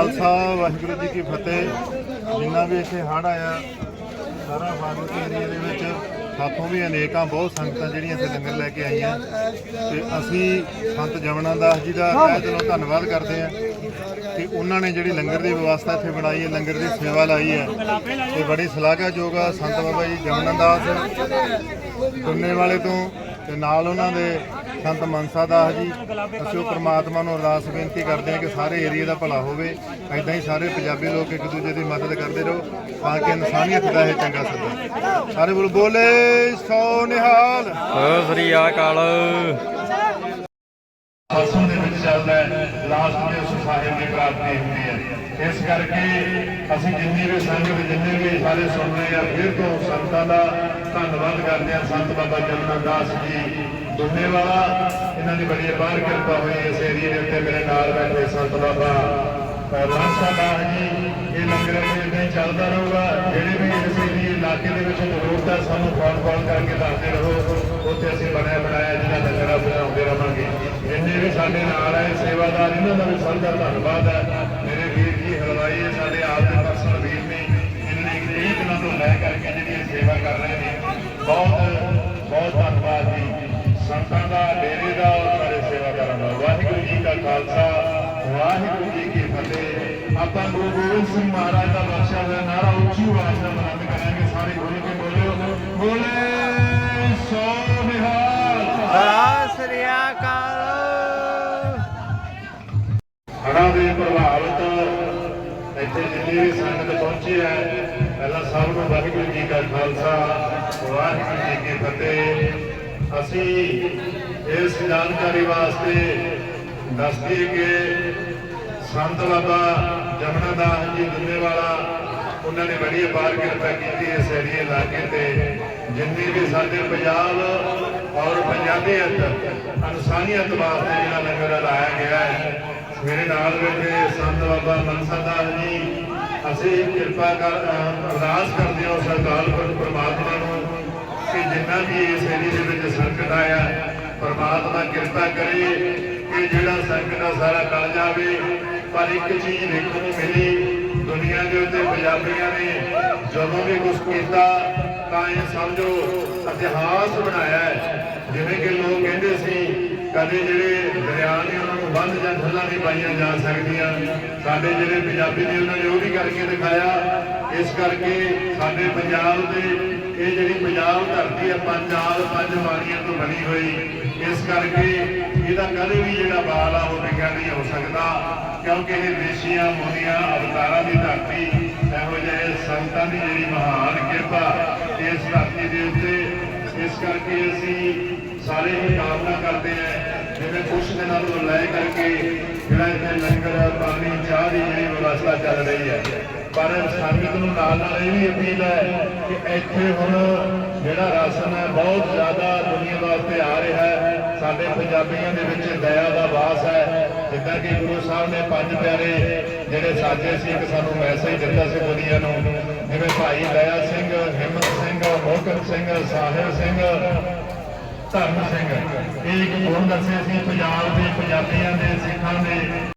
ਖਾਲਸਾ, ਵਾਹਿਗੁਰੂ ਜੀ ਕੀ ਫਤਿਹ। ਜਿੰਨਾ ਵੀ ਇੱਥੇ ਹੜ੍ਹ ਆਇਆ, ਸਾਰਾ ਫਾਜ਼ਿਲਕਾ ਏਰੀਆ ਦੇ ਵਿੱਚ ਸਾਥੋਂ ਵੀ ਅਨੇਕਾਂ ਬਹੁਤ ਸੰਗਤਾਂ ਜਿਹੜੀਆਂ ਇੱਥੇ ਲੰਗਰ ਲੈ ਕੇ ਆਈਆਂ। ਤੇ ਅਸੀਂ ਸੰਤ ਜਮਨਾ ਦਾਸ ਜੀ ਦਾ ਤਹਿ ਦਿਲੋਂ ਧੰਨਵਾਦ ਕਰਦੇ ਹਾਂ ਕਿ ਉਹਨਾਂ ਨੇ ਜਿਹੜੀ ਲੰਗਰ ਦੀ ਵਿਵਸਥਾ ਇੱਥੇ ਬਣਾਈ ਹੈ, ਲੰਗਰ ਦੀ ਸੇਵਾ ਲਾਈ ਹੈ। ਤੇ ਬੜੀ ਸ਼ਲਾਘਾਯੋਗ ਆ ਸੰਤ ਬਾਬਾ ਜੀ ਜਮਨਾ ਦਾਸ ਗੁੰਨੇ ਵਾਲੇ ਤੋਂ ਤੇ ਨਾਲ ਉਹਨਾਂ ਦੇ ਸੰਤ ਮਨਸਾ ਦਾਸ ਜੀ ਅਸੀਂ ਉਹ ਪ੍ਰਮਾਤਮਾ ਨੂੰ ਅਰਦਾਸ ਬੇਨਤੀ ਕਰਦੇ ਹਾਂ ਕਿ ਸਾਰੇ ਏਰੀਆ ਦਾ ਭਲਾ ਹੋਵੇ ਐਦਾਂ ਹੀ ਸਾਰੇ ਪੰਜਾਬੀ ਲੋਕ ਇੱਕ ਦੂਜੇ ਦੀ ਮਦਦ ਕਰਦੇ ਰਹੋ ਤਾਂ ਕਿ ਇਨਸਾਨੀਅਤ ਦਾ ਇਹ ਚੰਗਾ ਸੱਦਾ ਸਾਰੇ ਬੋਲ ਬੋਲੇ ਸੋ ਨਿਹਾਲ। ਸਤਿ ਸ੍ਰੀ ਅਕਾਲ। ਚੱਲਦਾ ਹੈ ਲਾਸਟ ਤੇ ਉਸ ਸਾਹਿਬ ਦੀ ਪ੍ਰਾਪਤੀ ਹੁੰਦੀ ਹੈ। ਇਸ ਕਰਕੇ ਅਸੀਂ ਜਿੰਨੀ ਵੀ ਸੰਗਤ, ਜਿੰਨੇ ਵੀ ਸਾਰੇ ਸੁਣ ਰਹੇ ਆ, ਫਿਰ ਤੋਂ ਸੰਤਾਂ ਦਾ ਧੰਨਵਾਦ ਕਰਦੇ ਆ ਸੰਤ ਬਾਬਾ ਜਮਨਾ ਦਾਸ ਜੀ ਦੁੰਨੇ ਵਾਲਾ, ਇਹਨਾਂ ਦੀ ਬੜੀ ਅਪਾਰ ਕਿਰਪਾ ਹੋਈ ਇਸ ਏਰੀਏ ਦੇ ਉੱਤੇ ਮੇਰੇ ਨਾਲ ਬੈਠੇ ਸੰਤ ਬਾਬਾ। ਰਾਸਾ ਦਾਸ ਜੀ, ਇਹ ਲੰਗਰ ਇੱਥੇ ਇਦਾਂ ਚੱਲਦਾ ਰਹੂਗਾ, ਜਿਹੜੇ ਵੀ ਇਸ ਏਰੀਏ ਇਲਾਕੇ ਦੇ ਵਿੱਚ ਜ਼ਰੂਰਤ ਹੈ ਸਾਨੂੰ ਫੋਨ ਕਾਲ ਕਰਕੇ ਦੱਸਦੇ ਰਹੋ। ਉੱਥੇ ਅਸੀਂ ਬਣਿਆ ਬਣਾਇਆ ਜਿਹੜਾ ਲੰਗਰ ਆ ਬਣਾਉਂਦੇ ਰਵਾਂਗੇ ਸਾਡੇ ਨਾਲ ਹੈ, ਸੇਵਾਦਾਰ, ਇਹਨਾਂ ਦਾ ਵੀ ਸਭ ਧੰਨਵਾਦ ਹੈ। ਮੇਰੇ ਵੀਰ ਜੀ, ਹਲਵਾਈ ਇਹ ਸਾਡੇ ਆਪ ਦੇ ਪਰਸਨਲ ਵੀਰ ਨੇ ਇਹਨਾਂ ਕਈ ਦਿਨਾਂ ਤੋਂ ਲੈ ਕਰਕੇ ਜਿਹੜੀ ਇਹ ਸੇਵਾ ਕਰ ਰਹੇ ਨੇ। ਬਹੁਤ ਬਹੁਤ ਧੰਨਵਾਦ ਜੀ। ਸੰਤਾਂ ਦਾ, ਡੇਰੇ ਦਾ ਔਰ ਸਾਰੇ ਸੇਵਾਦਾਰਾਂ ਦਾ। ਵਾਹਿਗੁਰੂ ਜੀ ਕਾ ਖਾਲਸਾ, ਵਾਹਿਗੁਰੂ ਜੀ ਕੀ ਫਤਿਹ। ਆਪਾਂ ਗੁਰੂ ਗੋਬਿੰਦ ਸਿੰਘ ਮਹਾਰਾਜ ਦਾ ਬਖਸ਼ਿਆ ਹੋਇਆ ਨਾਰਾ ਉੱਚੀ ਆਵਾਜ਼ ਨਾਲ ਬੁਲੰਦ ਕਰਾਂਗੇ। ਸਾਰੇ ਬੋਲ ਕੇ ਬੋਲਿਓ ਬੋਲੇ ਸੋ ਨਿਹਾਲ। ਸਤਿ ਸ੍ਰੀ ਅਕਾਲ। ਦੇ ਪ੍ਰਭਾਵਿਤ ਇੱਥੇ ਜਿੰਨੀ ਵੀ ਸੰਗਤ ਪਹੁੰਚੀ ਹੈ, ਪਹਿਲਾਂ ਸਭ ਨੂੰ ਵਾਹਿਗੁਰੂ ਜੀ ਕਾ ਖਾਲਸਾ, ਵਾਹਿਗੁਰੂ ਜੀ ਕੀ ਫਤਿਹ। ਅਸੀਂ ਇਸ ਜਾਣਕਾਰੀ ਵਾਸਤੇ ਦੱਸਦੀ ਕਿ ਸੰਤ ਬਾਬਾ ਜਮਨਾ ਦਾਸ ਜੀ ਦੁੱਲੇ ਵਾਲਾ ਉਹਨਾਂ ਨੇ ਬੜੀ ਅਪਾਰ ਕਿਰਪਾ ਕੀਤੀ ਇਸ ਏਰੀਏ ਇਲਾਕੇ ਤੇ, ਜਿੰਨੇ ਵੀ ਸਾਡੇ ਪੰਜਾਬ ਔਰ ਪੰਜਾਬੀਅਤ ਇਨਸਾਨੀਅਤ ਵਾਸਤੇ ਜਿਹੜਾ ਲੰਗਰ ਲਾਇਆ ਗਿਆ ਹੈ ਮੇਰੇ ਨਾਲ ਬੈਠੇ ਸੰਤ ਬਾਬਾ ਮਨਸਾ ਦਾਸ ਜੀ, ਅਸੀਂ ਕਿਰਪਾ ਕਰ ਅਰਦਾਸ ਕਰਦੇ ਹਾਂ ਉਸ ਅਕਾਲ ਪੁਰਖ ਪ੍ਰਮਾਤਮਾ ਨੂੰ ਕਿ ਜਿੰਨਾ ਵੀ ਇਸ ਏਰੀਏ ਦੇ ਵਿੱਚ ਸੰਕਟ ਆਇਆ, ਪ੍ਰਮਾਤਮਾ ਕਿਰਪਾ ਕਰੇ ਕਿ ਜਿਹੜਾ ਸੰਕਟ ਦਾ ਸਾਰਾ ਟਲ ਜਾਵੇ, ਪਰ ਇੱਕ ਚੀਜ਼ ਦੇਖਣ ਨੂੰ ਮਿਲੀ, ਦੁਨੀਆ ਦੇ ਉੱਤੇ ਪੰਜਾਬੀਆਂ ਨੇ ਜਦੋਂ ਵੀ ਕੁਝ ਕੀਤਾ, ਤਾਂ ਇਹ ਸਮਝੋ, ਇਤਿਹਾਸ ਬਣਾਇਆ ਹੈ। ਜਿਵੇਂ ਕਿ ਲੋਕ ਕਹਿੰਦੇ ਸੀ ਕਦੇ ਜਿਹੜੇ ਦਰਿਆ ਨੇ ਉਹਨਾਂ ਨੂੰ ਬੰਦ ਜਾਂ ਠੱਲਾਂ ਨਹੀਂ ਪਾਈਆਂ ਜਾ ਸਕਦੀਆਂ। ਸਾਡੇ ਜਿਹੜੇ ਪੰਜਾਬੀ ਨੇ ਉਹਨਾਂ ਨੇ ਉਹ ਵੀ ਕਰਕੇ ਦਿਖਾਇਆ। ਇਸ ਕਰਕੇ ਸਾਡੇ ਪੰਜਾਬ ਦੇ, ਇਹ ਜਿਹੜੀ ਪੰਜਾਬ ਧਰਤੀ ਹੈ, ਪੰਜ ਪੰਜਾਬ ਪੰਜ ਬਾਣੀਆਂ ਤੋਂ ਬਣੀ ਹੋਈ। ਇਸ ਕਰਕੇ ਇਹਦਾ ਕਦੇ ਵੀ ਜਿਹੜਾ ਬਾਲ ਆ, ਉਹ ਵਿਗੜ ਨਹੀਂ ਹੋ ਸਕਦਾ। ਕਿਉਂਕਿ ਇਹ ਦੇਸ਼ੀਆਂ ਮੋਨੀਆਂ, ਅਵਤਾਰਾਂ ਦੀ ਧਰਤੀ, ਇਹੋ ਜਿਹੇ ਸੰਤਾਂ ਦੀ ਜਿਹੜੀ ਮਹਾਨ ਕਿਰਪਾ ਇਸ ਧਰਤੀ ਦੇ ਉੱਤੇ। ਇਸ ਕਰਕੇ ਅਸੀਂ ਸਾਰੇ ਹੀ ਕਾਮਨਾ ਕਰਦੇ ਹਾਂ ਜਿਵੇਂ ਕੁਝ ਦਿਨਾਂ ਤੋਂ ਲੈ ਕਰਕੇ ਜਿਹੜਾ ਇੱਥੇ ਲੰਗਰ, ਪਾਣੀ, ਚਾਹ ਦੀ ਜਿਹੜੀ ਵਿਵਸਥਾ ਚੱਲ ਰਹੀ ਹੈ। ਪਰ ਸੰਗਤ ਨੂੰ ਨਾਲ ਨਾਲ ਇਹ ਵੀ ਅਪੀਲ ਹੈ ਕਿ ਇੱਥੇ ਹੁਣ ਜਿਹੜਾ ਰਾਸ਼ਨ ਹੈ, ਬਹੁਤ ਜ਼ਿਆਦਾ ਦੁਨੀਆ ਵਾਸਤੇ ਆ ਰਿਹਾ ਹੈ। ਸਾਡੇ ਪੰਜਾਬੀਆਂ ਦੇ ਵਿੱਚ ਦਇਆ ਦਾ ਵਾਸ ਹੈ। ਜਿੱਦਾਂ ਕਿ ਗੁਰੂ ਸਾਹਿਬ ਨੇ ਪੰਜ ਪਿਆਰੇ ਜਿਹੜੇ ਸਾਜੇ ਸੀ, ਇੱਕ ਸਾਨੂੰ ਮੈਸੇਜ ਦਿੱਤਾ ਸੀ ਦੁਨੀਆ ਨੂੰ, ਜਿਵੇਂ ਭਾਈ ਦਇਆ ਸਿੰਘ, ਹਿੰਮਤ ਸਿੰਘ ਮੋਹਕਮ ਸਿੰਘ ਸਾਹਿਬ ਸਿੰਘ ਧਰਮ ਸਿੰਘ। ਇਹ ਇੱਕ ਗੁਣ ਦੱਸੇ ਸੀ ਪੰਜਾਬ ਦੇ ਪੰਜਾਬੀਆਂ ਦੇ ਸਿੱਖਾਂ ਦੇ